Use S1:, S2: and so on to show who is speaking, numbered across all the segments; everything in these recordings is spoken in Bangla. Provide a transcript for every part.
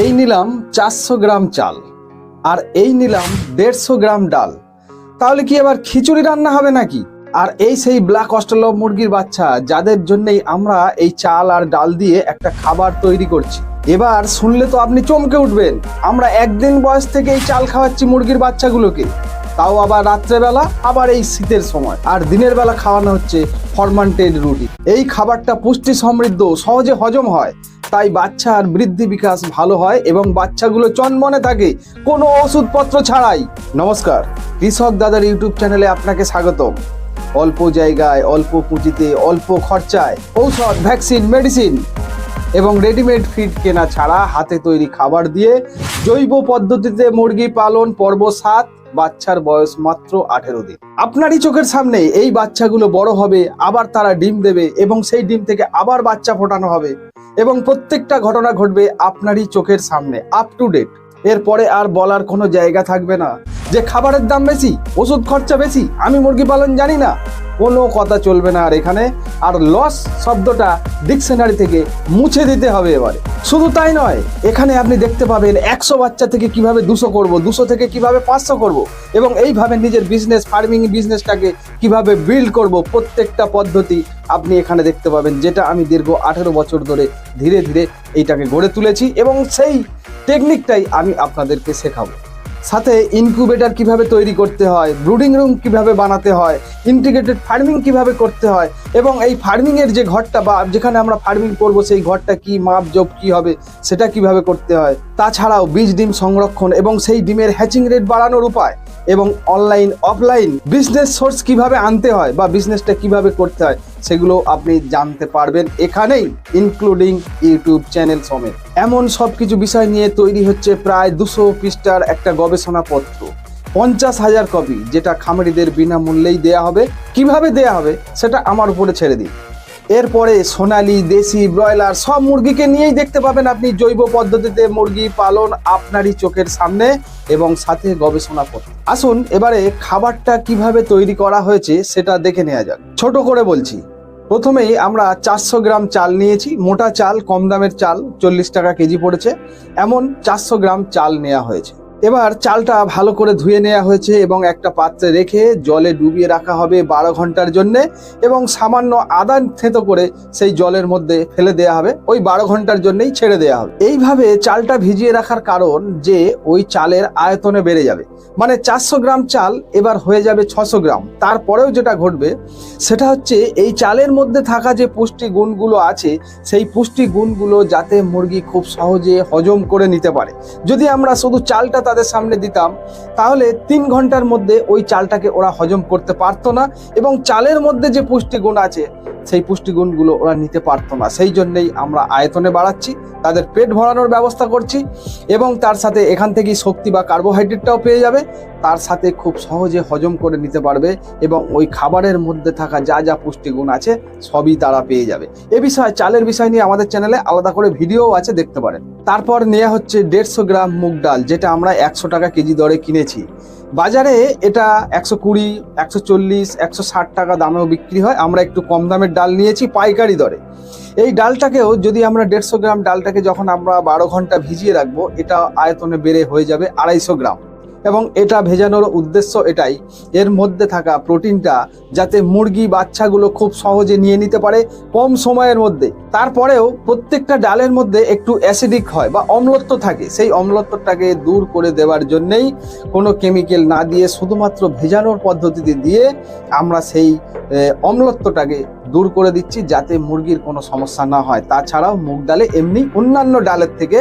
S1: এই নিলাম চারশো গ্রাম চাল আর এই নিলাম দেড়শো গ্রাম ডাল। তাহলে কি এবার খিচুড়ি রান্না হবে নাকি? আর এই সেই ব্ল্যাক অস্ট্রেলভ মুরগির বাচ্চা, যাদের জন্যই আমরা এই চাল আর ডাল দিয়ে একটা খাবার তৈরি করছি। এবার শুনলে তো আপনি চমকে উঠবেন, আমরা একদিন বয়স থেকে এই চাল খাওয়াচ্ছি মুরগির বাচ্চাগুলোকে। তাও আবার রাত্রেবেলা, আবার এই শীতের সময়। আর দিনের বেলা খাওয়ানো হচ্ছে ফরমান্টেড রুটি। এই খাবারটা পুষ্টি সমৃদ্ধ সহজে হজম হয়। তাই বাচ্চার বৃদ্ধি বিকাশ ভালো হয় এবং বাচ্চাগুলো চনমনে থাকে। কোনো ওষুধপত্র ছাড়াই। নমস্কার কৃষক দাদার ইউটিউব চ্যানেলে আপনাকে স্বাগতম। অল্প জায়গায়, অল্প পুঁজিতে, অল্প খরচায় ঔষধ, ভ্যাকসিন, মেডিসিন এবং রেডিমেড ফিড কেনা ছাড়া হাতে তৈরি খাবার দিয়ে জৈব পদ্ধতিতে মুরগি পালন পর্ব সাত, বাচ্চার বয়স মাত্র আঠেরো দিন। আপনারই চোখের সামনে এই বাচ্চাগুলো বড় হবে, আবার তারা ডিম দেবে এবং সেই ডিম থেকে আবার বাচ্চা ফোটানো হবে। এবং প্রত্যেকটা ঘটনা ঘটবে আপনারই চোখের সামনে আপ টু ডেট এরপরে আর বলার কোনো জায়গা থাকবে না। যে খাবারের দাম বেশি, ওষুধ খরচা বেশি, আমি মুরগি পালন জানি না। কোনো কথা চলবে না আর এখানে। আর লস শব্দটা ডিকশনারি থেকে মুছে দিতে হবে এবারে। শুধু তাই নয়, এখানে আপনি দেখতে পাবেন একশো বাচ্চা থেকে কীভাবে দুশো করব, দুশো থেকে কীভাবে পাঁচশো করব এবং এইভাবে নিজের বিজনেস ফার্মিং বিজনেসটাকে কীভাবে বিল্ড করব, প্রত্যেকটা পদ্ধতি আপনি এখানে দেখতে পাবেন, যেটা আমি দীর্ঘ আঠেরো বছর ধরে ধীরে ধীরে এইটাকে গড়ে তুলেছি এবং সেই টেকনিকটাই আমি আপনাদেরকে শেখাবো। সাথে ইনকিউবেটর কীভাবে তৈরি করতে হয় ব্রুডিং রুম কীভাবে বানাতে হয় ইন্টিগ্রেটেড ফার্মিং কীভাবে করতে হয় এবং এই ফার্মিং এর যে ঘরটা বা যেখানে আমরা ফার্মিং করব, সেই ঘরটা কি মাপ জব কি হবে, সেটা কীভাবে করতে হয়, তাছাড়াও বীজ ডিম সংরক্ষণ এবং সেই ডিমের হ্যাচিং রেট বাড়ানোর উপায় এবং অনলাইন অফলাইন বিজনেস সোর্স কীভাবে আনতে হয় বা বিজনেসটা কীভাবে করতে হয় সেগুলো আপনি জানতে পারবেন এখানেই ইনক্লুডিং ইউটিউব চ্যানেল সমেত। এমন সব কিছু বিষয় নিয়ে তৈরি হচ্ছে প্রায় দুশো পৃষ্ঠার একটা গবেষণাপত্র। পঞ্চাশ হাজার কপি, যেটা খামারিদের বিনামূল্যেই দেয়া হবে। কীভাবে দেয়া হবে, সেটা আমার উপরে ছেড়ে দিন। এরপরে সোনালি, দেশি, ব্রয়লার, সব মুরগিকে নিয়েই দেখতে পাবেন আপনি জৈব পদ্ধতিতে মুরগি পালন আপনারই চোখের সামনে এবং সাথে গবেষণা গবেষণাপত্র। আসুন, এবারে খাবারটা কীভাবে তৈরি করা হয়েছে, সেটা দেখে নেওয়া যাক। ছোট করে বলছি প্রথমেই আমরা চারশো গ্রাম চাল নিয়েছি। মোটা চাল, কম দামের চাল, চল্লিশ টাকা কেজি পড়েছে। এমন চারশো গ্রাম চাল নেওয়া হয়েছে। এবার চালটা ভালো করে ধুয়ে নেওয়া হয়েছে এবং একটা পাত্রে রেখে জলে ডুবিয়ে রাখা হবে বারো ঘণ্টার জন্য এবং সামান্য আদা থেতো করে সেই জলের মধ্যে ফেলে দেওয়া হবে। ওই বারো ঘণ্টার জন্যই ছেড়ে দেওয়া হবে। এইভাবে চালটা ভিজিয়ে রাখার কারণ যে ওই চালের আয়তনে বেড়ে যাবে। মানে চারশো গ্রাম চাল এবার হয়ে যাবে ছশো গ্রাম। তারপরেও যেটা ঘটবে, সেটা হচ্ছে এই চালের মধ্যে থাকা যে পুষ্টি গুণগুলো আছে, সেই পুষ্টি গুণগুলো যাতে মুরগি খুব সহজে হজম করে নিতে পারে। যদি আমরা শুধু চালটা তাদের সামনে দিতাম, তাহলে তিন ঘণ্টার মধ্যে ওই চালটাকে ওরা হজম করতে পারতো না এবং চালের মধ্যে যে পুষ্টিগুণ আছে, সেই পুষ্টিগুণগুলো ওরা নিতে পারতো না। সেই জন্যেই আমরা আয়তনে বাড়াচ্ছি, তাদের পেট ভরানোর ব্যবস্থা করছি এবং তার সাথে এখান থেকেই শক্তি বা কার্বোহাইড্রেটটাও পেয়ে যাবে। তার সাথে খুব সহজে হজম করে নিতে পারবে এবং ওই খাবারের মধ্যে থাকা যা যা পুষ্টিগুণ আছে, সবই তারা পেয়ে যাবে। এ বিষয়ে, চালের বিষয় নিয়ে আমাদের চ্যানেলে আলাদা করে ভিডিও আছে, দেখতে পারেন। তারপর নেওয়া হচ্ছে দেড়শো গ্রাম মুগ ডাল, যেটা আমরা একশো টাকা কেজি দরে কিনেছি। বাজারে এটা একশো কুড়ি, একশো চল্লিশ, একশো ষাট টাকা দামেও বিক্রি হয়। আমরা একটু কম দামের ডাল নিয়েছি পাইকারি দরে। এই ডালটাকেও যদি আমরা দেড়শো গ্রাম ডালটাকে যখন আমরা বারো ঘণ্টা ভিজিয়ে রাখব, এটা আয়তনে বেড়ে হয়ে যাবে আড়াইশো গ্রাম। এবং এটা ভেজানোর উদ্দেশ্য এটাই। এর মধ্যে থাকা প্রোটিনটা যাতে মুরগি, বাচ্চাগুলো খুব সহজে নিয়ে নিতে পারে কম সময়ের মধ্যে। তারপরেও প্রত্যেকটা ডালের মধ্যে একটু অ্যাসিডিক হয় বা অম্লত্ব থাকে। সেই অম্লত্বটাকে দূর করে দেওয়ার জন্যেই কোনো কেমিক্যাল না দিয়ে শুধুমাত্র ভেজানোর পদ্ধতিতে দিয়ে আমরা সেই অম্লত্বটাকে দূর করে দিচ্ছি যাতে মুরগির কোনো সমস্যা না হয়। তাছাড়াও মুগ ডালে এমনি অন্যান্য ডালের থেকে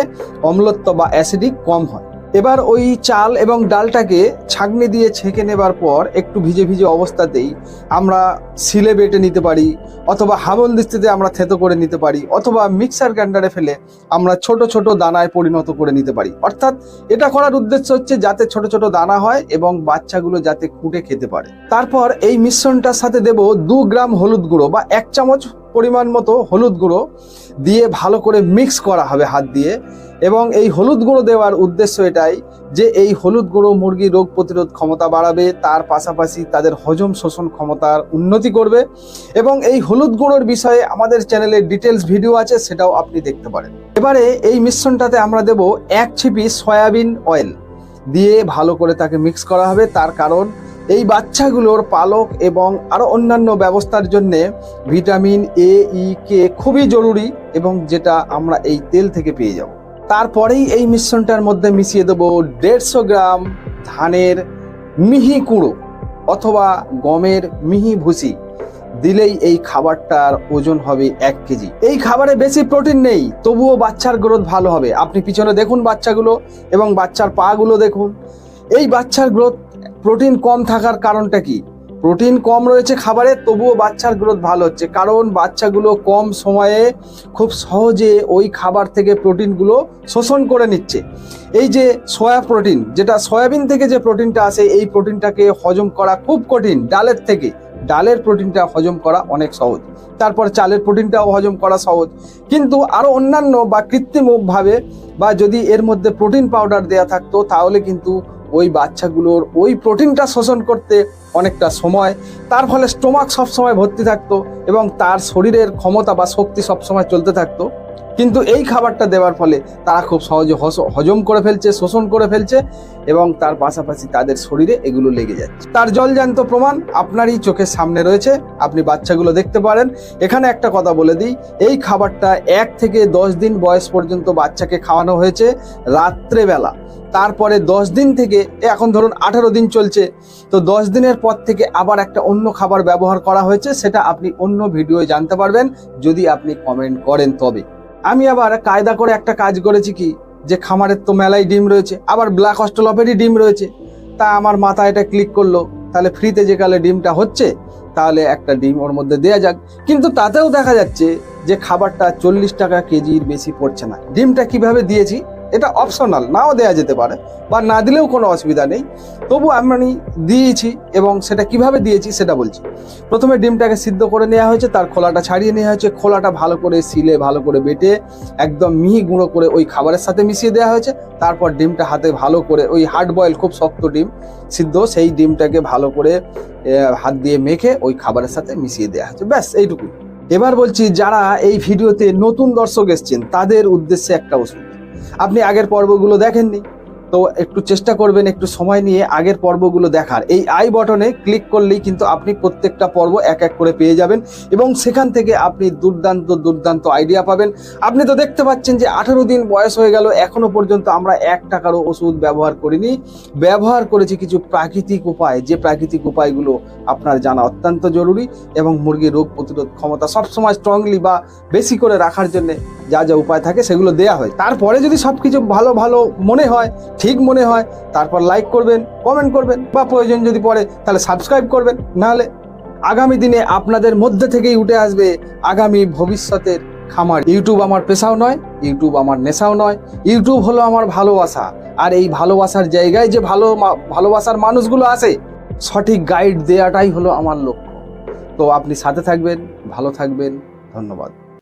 S1: অম্লত্ব বা অ্যাসিডিক কম হয়। এবার ওই চাল এবং ডালটাকে ছাঁকনি দিয়ে ছেঁকে নেবার পর একটু ভিজে ভিজে অবস্থাতেই আমরা শিলে বেটে নিতে পারি, অথবা হামল দিস্তিতে আমরা থেতো করে নিতে পারি, অথবা মিক্সার গ্রাইন্ডারে ফেলে আমরা ছোট ছোট দানায় পরিণত করে নিতে পারি। অর্থাৎ এটা করার উদ্দেশ্য হচ্ছে যাতে ছোট ছোট দানা হয় এবং বাচ্চাগুলো যাতে খুঁটে খেতে পারে। তারপর এই মিশ্রণটার সাথে দেব দু গ্রাম হলুদ গুঁড়ো বা এক চামচ পরিমাণ মতো হলুদ গুঁড়ো দিয়ে ভালো করে মিক্স করা হবে হাত দিয়ে। এবং এই হলুদ গুঁড়ো দেওয়ার উদ্দেশ্য এটাই যে এই হলুদ গুঁড়ো মুরগির রোগ প্রতিরোধ ক্ষমতা বাড়াবে, তার পাশাপাশি তাদের হজম শোষণ ক্ষমতার উন্নতি করবে। এবং এই হলুদ গুঁড়োর বিষয়ে আমাদের চ্যানেলে ডিটেলস ভিডিও আছে, সেটাও আপনি দেখতে পারেন। এবারে এই মিশ্রণটাতে আমরা দেব এক ছিপি সয়াবিন অয়েল দিয়ে ভালো করে তাকে মিক্স করা হবে। তার কারণ এই বাচ্চাগুলোর পালক এবং আরও অন্যান্য ব্যবস্থার জন্য ভিটামিন এ ই কে খুবই জরুরি এবং যেটা আমরা এই তেল থেকে পেয়ে যাব। তারপরেই এই মিশ্রণটার মধ্যে মিশিয়ে দেবো দেড়শো গ্রাম ধানের মিহি কুঁড়ো অথবা গমের মিহি ভুসি। দিলেই এই খাবারটার ওজন হবে এক কেজি। এই খাবারে বেশি প্রোটিন নেই, তবুও বাচ্চার গ্রোথ ভালো হবে। আপনি পিছনে দেখুন বাচ্চাগুলো এবং বাচ্চার পাগুলো দেখুন। এই বাচ্চার গ্রোথ প্রোটিন কম থাকার কারণটা কি? প্রোটিন কম রয়েছে খাবারে, তবুও বাচ্চার গ্রোথ ভালো হচ্ছে। কারণ বাচ্চাগুলো কম সময়ে খুব সহজে ওই খাবার থেকে প্রোটিনগুলো শোষণ করে নিচ্ছে। এই যে সয়া প্রোটিন, যেটা সয়াবিন থেকে যে প্রোটিনটা আসে, এই প্রোটিনটাকে হজম করা খুব কঠিন ডালের থেকে। ডালের প্রোটিনটা হজম করা অনেক সহজ। তারপর চালের প্রোটিনটাও হজম করা সহজ। কিন্তু আরও অন্যান্য বা কৃত্রিমভাবে বা যদি এর মধ্যে প্রোটিন পাউডার দেয়া থাকতো, তাহলে কিন্তু ওই বাচ্চাগুলোর ওই প্রোটিনটা শোষণ করতে অনেকটা সময়। তার ফলে স্টোমাক সবসময় ভর্তি থাকতো এবং তার শরীরের ক্ষমতা বা শক্তি সবসময় চলতে থাকতো। কিন্তু এই খাবারটা দেওয়ার ফলে তারা খুব সহজে হজম করে ফেলছে, শোষণ করে ফেলছে এবং তার পাশাপাশি তাদের শরীরে এগুলো লেগে যাচ্ছে। তার জলজান্ত প্রমাণ আপনারই চোখের সামনে রয়েছে, আপনি বাচ্চাগুলো দেখতে পারেন। এখানে একটা কথা বলে দিই, এই খাবারটা এক থেকে দশ দিন বয়স পর্যন্ত বাচ্চাকে খাওয়ানো হয়েছে রাত্রেবেলা। তারপরে দশ দিন থেকে এখন ধরুন আঠারো দিন চলছে, তো দশ দিনের পর থেকে আবার একটা অন্য খাবার ব্যবহার করা হয়েছে, সেটা আপনি অন্য ভিডিওয়ে জানতে পারবেন, যদি আপনি কমেন্ট করেন তবে। আমি আবার কায়দা করে একটা কাজ করেছি কি, যে খামারের তো মেলাই ডিম রয়েছে, আবার ব্ল্যাক অস্ট্রলপেরই ডিম রয়েছে, তা আমার মাথায় এটা ক্লিক করল, তাহলে ফ্রিতে যে কালে ডিমটা হচ্ছে, তাহলে একটা ডিম ওর মধ্যে দেয়া যাক। কিন্তু তাতেও দেখা যাচ্ছে যে খাবারটা চল্লিশ টাকা কেজির বেশি পড়ছে না। ডিমটা কীভাবে দিয়েছি? এটা অপশনাল নাও দেয়া যেতে পারে, বা না দিলেও কোনো অসুবিধা নেই। তবু আমি দিয়েছি এবং সেটা কীভাবে দিয়েছি সেটা বলছি। প্রথমে ডিমটাকে সিদ্ধ করে নেওয়া হয়েছে, তার খোলাটা ছাড়িয়ে নেওয়া হয়েছে, খোলাটা ভালো করে সিলে ভালো করে বেটে, একদম মিহি গুঁড়ো করে ওই খাবারের সাথে মিশিয়ে দেওয়া হয়েছে। তারপর ডিমটা হাতে ভালো করে, ওই হার্ড বয়েল খুব শক্ত ডিম সিদ্ধ, সেই ডিমটাকে ভালো করে হাত দিয়ে মেখে ওই খাবারের সাথে মিশিয়ে দেওয়া হয়েছে। ব্যাস এইটুকু এবার বলছি, যারা এই ভিডিওতে নতুন দর্শক এসছেন, তাদের উদ্দেশ্যে একটা ওষুধ আপনি আগের পর্বগুলো দেখেননি। তো একটু চেষ্টা করবেন একটু সময় নিয়ে আগের পর্বগুলো দেখার। এই আই বটনে ক্লিক করলেই কিন্তু আপনি প্রত্যেকটা পর্ব এক এক করে পেয়ে যাবেন এবং সেখান থেকে আপনি দুর্দান্ত দুর্দান্ত আইডিয়া পাবেন। আপনি তো দেখতে পাচ্ছেন যে আঠারো দিন বয়স হয়ে গেল, এখনও পর্যন্ত আমরা এক টাকারও ওষুধ ব্যবহার করিনি। ব্যবহার করেছি কিছু প্রাকৃতিক উপায়, যে প্রাকৃতিক উপায়গুলো আপনার জানা অত্যন্ত জরুরি এবং মুরগির রোগ প্রতিরোধ ক্ষমতা সবসময় স্ট্রংলি বা বেশি করে রাখার জন্য যা যা উপায় থাকে সেগুলো দেয়া হয়। তারপরে যদি সব কিছু ভালো ভালো মনে হয় ঠিক মনে হয়, তারপর লাইক করবেন কমেন্ট করবেন, বা প্রয়োজন যদি পড়ে, তাহলে সাবস্ক্রাইব করবেন। নাহলে আগামী দিনে আপনাদের মধ্যে থেকেই উঠে আসবে আগামী ভবিষ্যতের খামার। ইউটিউব আমার পেশাও নয় ইউটিউব আমার নেশাও নয় ইউটিউব হলো আমার ভালোবাসা। আর এই ভালোবাসার জায়গায় যে ভালো ভালোবাসার মানুষগুলো আসে সঠিক গাইড দেওয়াটাই হলো আমার লক্ষ্য। তো আপনি সাথে থাকবেন, ভালো থাকবেন, ধন্যবাদ।